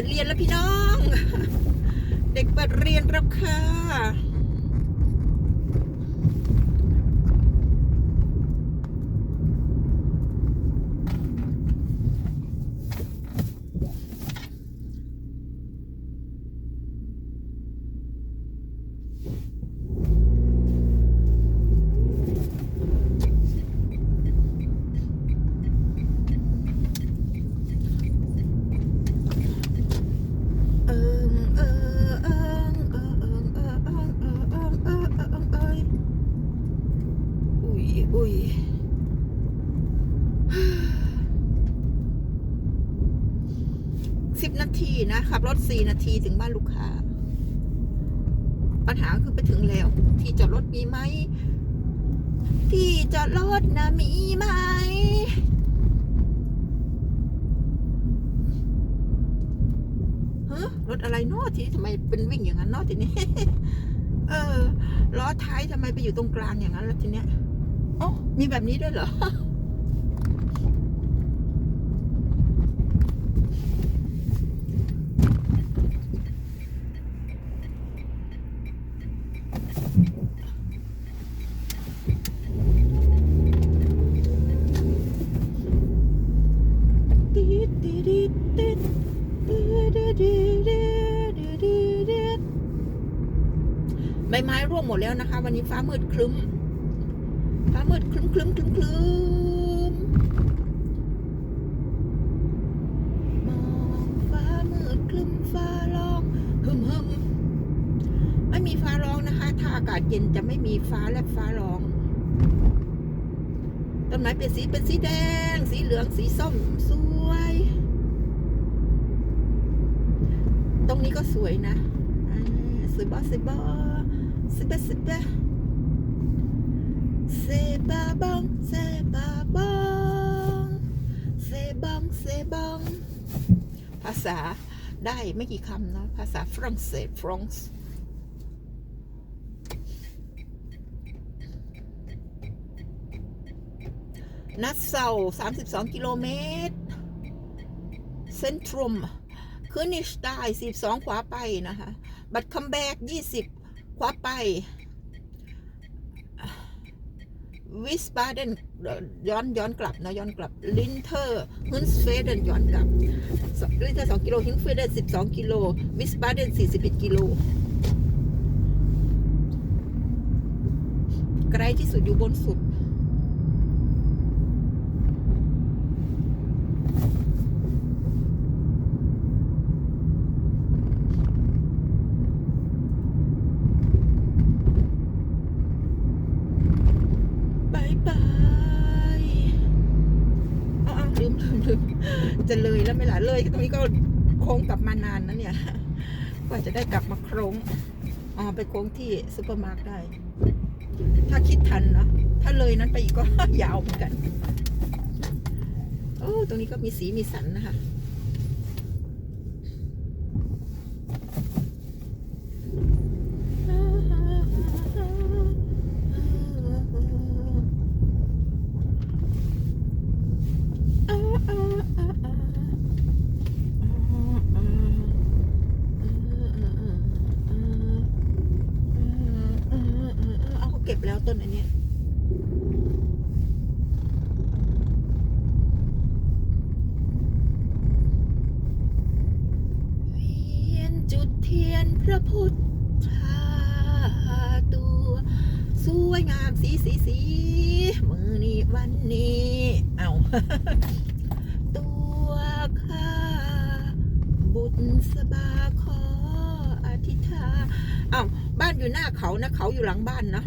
เด็กเปิดเรียนแล้วพี่น้อง เด็กเปิดเรียนแล้วค่ะ นะ ขับรถสี่นาทีถึงบ้านลูกค้า ปัญหาคือไปถึงแล้ว ที่จอดรถมีไหม ที่จอดรถนะมีไหม ฮะ รถอะไรเนอทีนี้ทำไมเป็นวิ่งอย่างนั้นเนอทีนี้ เออ ล้อท้ายทำไมไปอยู่ตรงกลางอย่างนั้นแล้วทีเนี้ยอ๋อมีแบบนี้ด้วยเหรอ แล้วนะคะ วันนี้ฟ้ามืดครึ้ม ฟ้ามืดครึ้มครึ้มครึ้มครึ้มมองฟ้ามืดครึ้มฟ้าร้องฮึมฮึมไม่มีฟ้าร้องนะคะ ถ้าอากาศเย็นจะไม่มีฟ้าและฟ้าร้องต้นไม้เป็นสีเป็นสีแดง สีเหลืองสีส้มสวย ตรงนี้ก็สวยนะสวยบอสวยบอส วยบอสวยบอเซบาบองเซบาบองเซบองเซบอง ภาษาได้ไม่กี่คำนะ ภาษาฝรั่งเศสฟรองซ์นัดเซา32 กิโลเมตร เซนทรัมคือนิชได้42ขวาไปนะคะ บัตคัมแบก 20 ขวาไปวิสบาเดนย้อนย้อนกลับนะย้อนกลับลินเทอร์ฮินสเฟเดนย้อนกลับลินเทอร์สองกิโลฮินสเฟเดนสิบสองกิโลวิสบาเดนสี่สิบเอ็ดกิโลไกลที่สุดอยู่บนสุด บายบายเอาเอา ลืมลืมลืมจะเลยแล้วไม่หล่ะเลยตรงนี้ก็โค้งกลับมานานนะเนี่ยกว่าจะได้กลับมาโค้งอ๋อไปโค้งที่ซูเปอร์มาร์กได้ ถ้าคิดทันเนาะถ้าเลยนั้นไปอีกก็ยาวเหมือนกันโอ้ตรงนี้ก็มีสีมีสันนะคะ เอาเขาเก็บแล้ว ต้นอันเนี้ยเวียนจุดเทียนพระพุทธาตัว สวยงามสีสีสีมือนี้วันนี้ เอาตัวข้าบุญสบาขอ อธิษฐาอ้าวบ้านอยู่หน้าเขานะเขาอยู่หลังบ้านนะ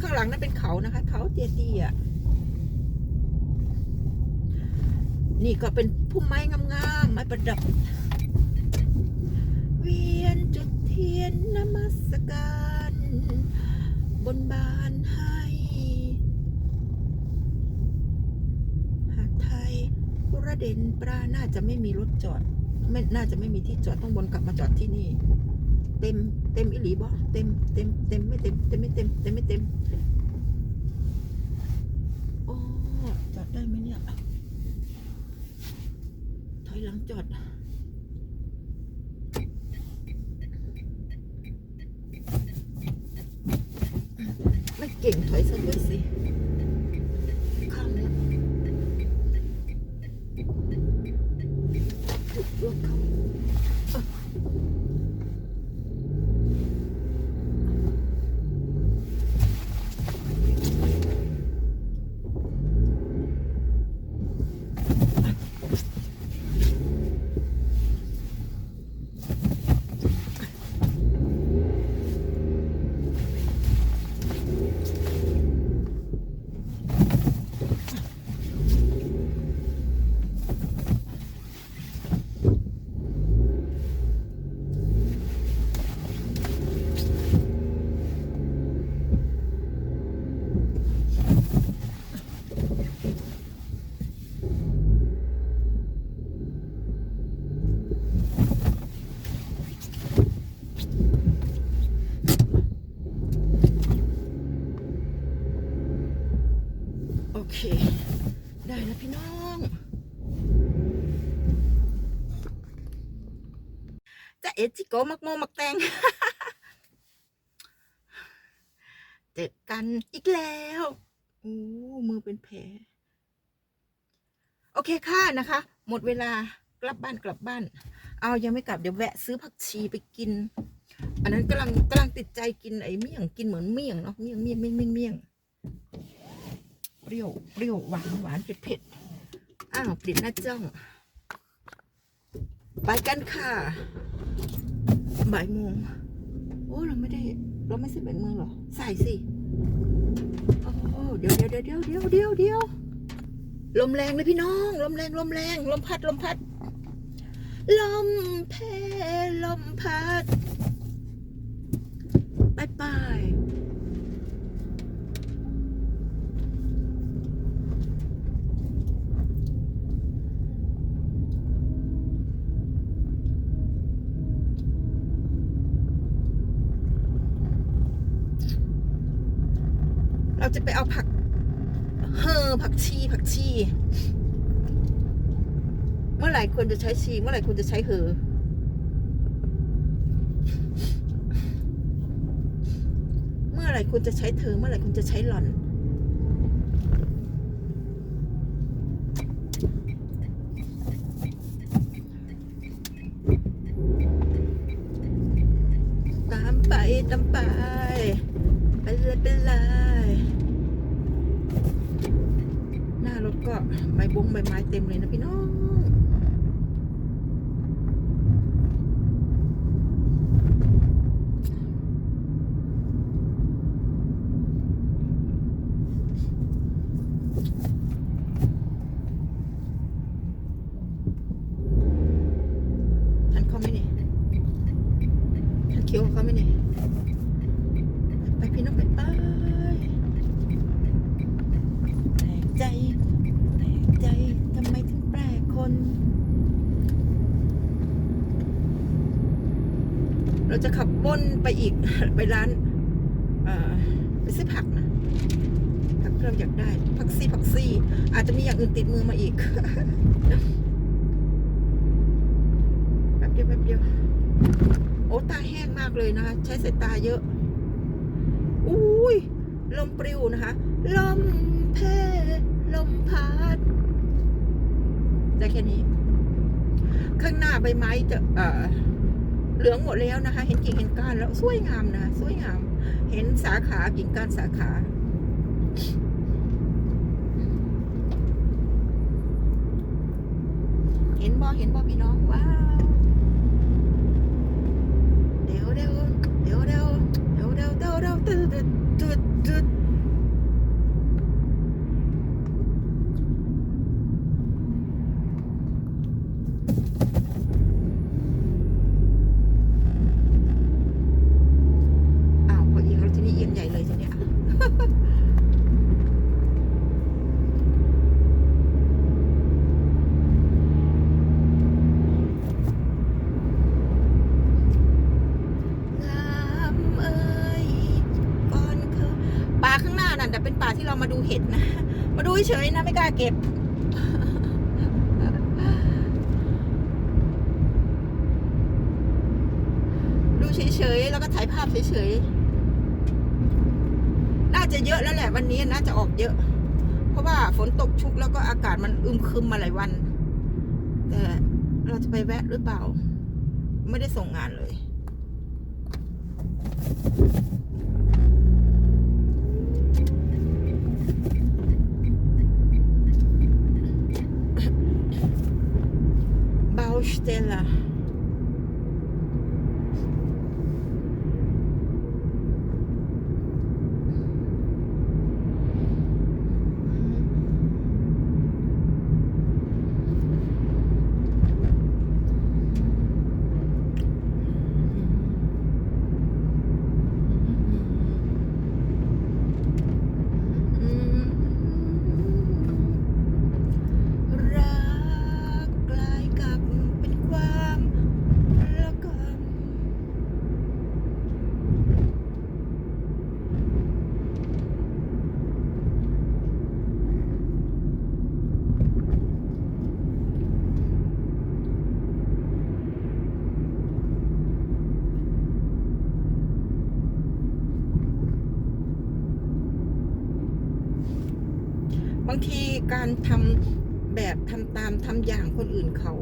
ข้างหลังนั่นเป็นเขานะคะ เขาเตี้ยๆนี่ก็เป็นพุ่มไม้งามๆไม้ประดับ เวียนจุดเทียนนมัสการ บนบานให้หาดไทยระเด็นปลาน่าจะไม่มีรถจอด ไม่น่าจะไม่มีที่จอดต้องวนกลับมาจอดที่นี่ เต็ม เต็มอิหลีบ่เต็มเต็มเต็มไม่เต็มเต็มไม่เต็มเต็มไม่เต็มโอ้จอดได้ไหมเนี่ยถอยหลังจอดไม่เก่งถอยซะด้วยสิ โกมักโมมักแตงเจอกันอีกแล้วโอ้มือเป็นแผลโอเคค่ะนะคะ หมดเวลากลับบ้านกลับบ้าน เอายังไม่กลับเดี๋ยวแวะซื้อผักชีไปกิน อันนั้นกำลังกำลังติดใจกินไอ้เมี่ยงกินเหมือนเมี่ยงเนาะเมี่ยงเมี่ยงเมี่ยงเมี่ยงเมี่ยงเปรี้ยวเปรี้ยวหวานหวานเผ็ดเผ็ดอ้าวปิดหน้าจ้องไปกันค่ะ บ่ายโมงโอ้เราไม่ได้ เราไม่ใส่แบงมือเหรอ ใส่สิโอ้เดี๋ยวเดี๋ยวเดี๋ยวเดี๋ยวเดี๋ยวเดี๋ยวเดี๋ยวลมแรงเลยพี่น้อง ลมแรงลมแรง ลมพัดลมพัด ลมเพลมพัดไปไป จะไปเอาผักเฮอผักชีผักชี เมื่อไหร่ควรจะใช้ชี เมื่อไหร่ควรจะใช้เหอเมื่อไหร่คุณจะใช้เธอ เมื่อไหร่คุณจะใช้หล่อน ตามไปตามไป ไปเลยไปเลยหน้ารถก็ ใบบงใบไม้เต็มเลยนะพี่น้อง ทันเขาไหมเนี่ยทันเคี้ยวกับเขาไหมเนี่ย ไปพี่น้องไปไปแปลกใจแปลกใจทำไมถึงแปลกคน เราจะขับวนไปอีกไปร้านไปซื้อผักนะผักที่เราอยากได้ ผักซี่ผักซี่ อาจจะมีอย่างอื่นติดมือมาอีกแป๊บเดียวแป๊บเดียวโอ้ตาแห้งมากเลยนะคะใช้สายตาเยอะอุ้ยลมปลิวนะคะ ลมเพลมพัด ได้แค่นี้ ข้างหน้าใบไม้จะเอ่อเหลืองหมดแล้วนะคะ เห็นกิ่งเห็นก้านแล้วสวยงามนะสวยงาม เห็นสาขากิ่งก้านสาขาเห็นบ่เห็นบ่พี่น้องว้าวเดี๋ยวเดี๋ยวเดี๋ยวเดี๋ยวเดี๋ยวเดี๋ยวเดี๋ยวเดี๋ยวตึ๊ดตึ๊ดตึ๊ดตึ๊ดอ้าวพอเอียงแล้วทีนี้เอียงใหญ่เลยทีเนี้ย งามเอ้ยก่อนเคยป่าข้างหน้านั่นแต่เป็นป่าที่เรามาดูเห็ดนะ มาดูเฉยๆนะไม่กล้า เก็บ ดูเฉยๆ แล้วก็ถ่ายภาพเฉยๆ น่าจะเยอะแล้วแหละวันนี้น่าจะออกเยอะ เพราะว่าฝนตกชุกแล้วก็อากาศมันอึมครึมมาหลายวัน แต่เราจะไปแวะหรือเปล่า ไม่ได้ส่งงานเลย Costela. การทำแบบทำตามทำอย่างคนอื่นเขา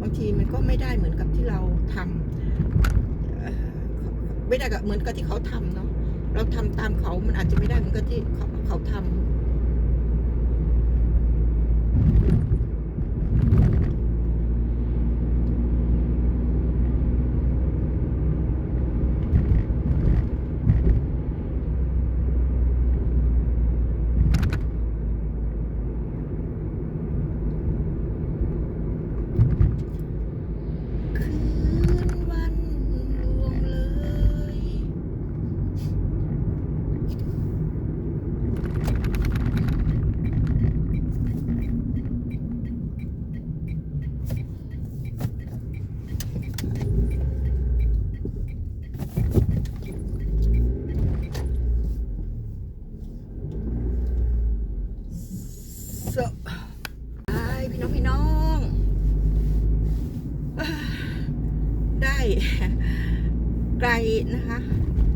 บางทีมันก็ไม่ได้เหมือนกับที่เราทำเอ่อไม่ได้กับเหมือนกับที่เขาทำเนาะเราทำตามเขามันอาจจะไม่ได้เหมือนกับที่เขาเขาทำ คืนวันลวงเลย so ไอ้พี่น้องพี่น้อง ได้ ไก่นะคะ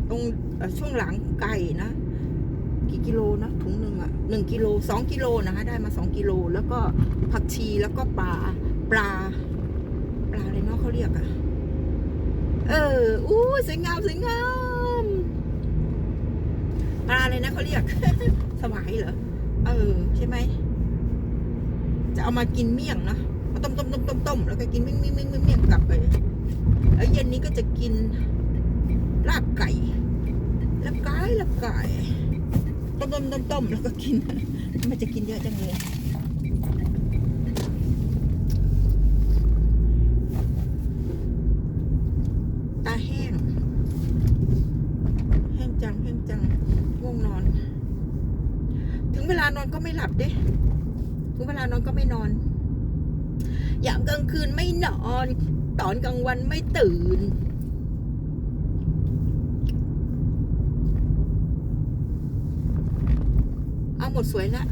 ตรงเอ่อช่วงหลังไก่นะ กี่กิโลนะถุงหนึ่งอะหนึ่ง กิโลสองกิโลนะคะ ได้มาสองกิโล แล้วก็ผักชีแล้วก็ปลาปลา ปลาอะไรเนาะเขาเรียกอะเอออู้สวยงามสวยงามปลาอะไรนะเขาเรียก สวายเหรอเออ ใช่ไหมจะเอามากินเมี่ยงนะมาต้มต้มต้มต้มต้มแล้วก็กินเมี่ยงเมี่ยงเมี่ยงเมี่ยงเมี่ยงกลับไปแล้วเย็นนี้ก็จะกินลาบไก่ลาบไก่ลาบไก่ ต้มต้มต้มต้มแล้วก็กิน มันจะกินเยอะจังเลยตาแห้ง แห้งจังแห้งจังง่วงนอน ถึงเวลานอนก็ไม่หลับเด้ถึงเวลานอนก็ไม่นอนยามกลางคืนไม่นอน ตอนกลางวันไม่ตื่น เอาหมด สวยละ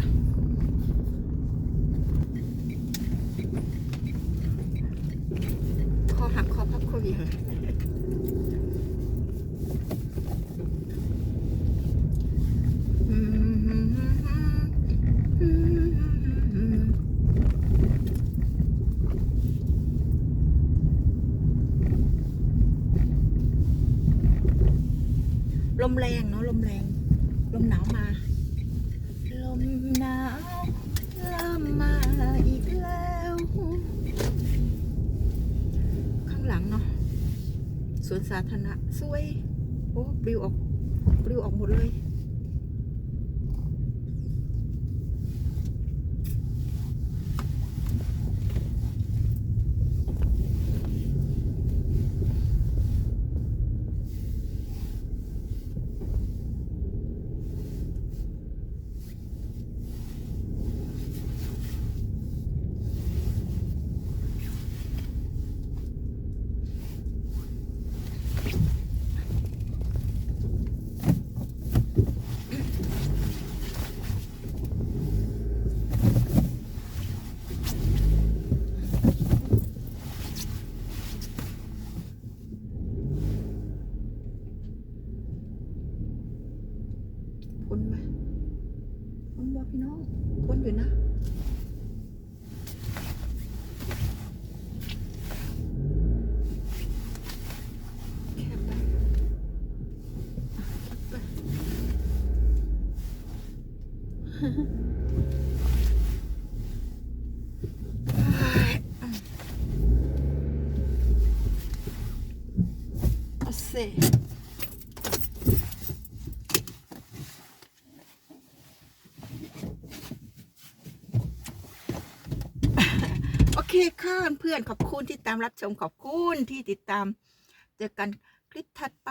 คอหักคอพับคอเวียงอืมลมแรงเนาะลมแรง ลมหนาวมา เนาะสวนสาธารณะสวย โอ้ปลิวออกปลิวออกหมดเลย สิโอเคค่ะเพื่อนขอบคุณที่ตามรับชมขอบคุณที่ติดตาม เจอกันคลิปถัดไป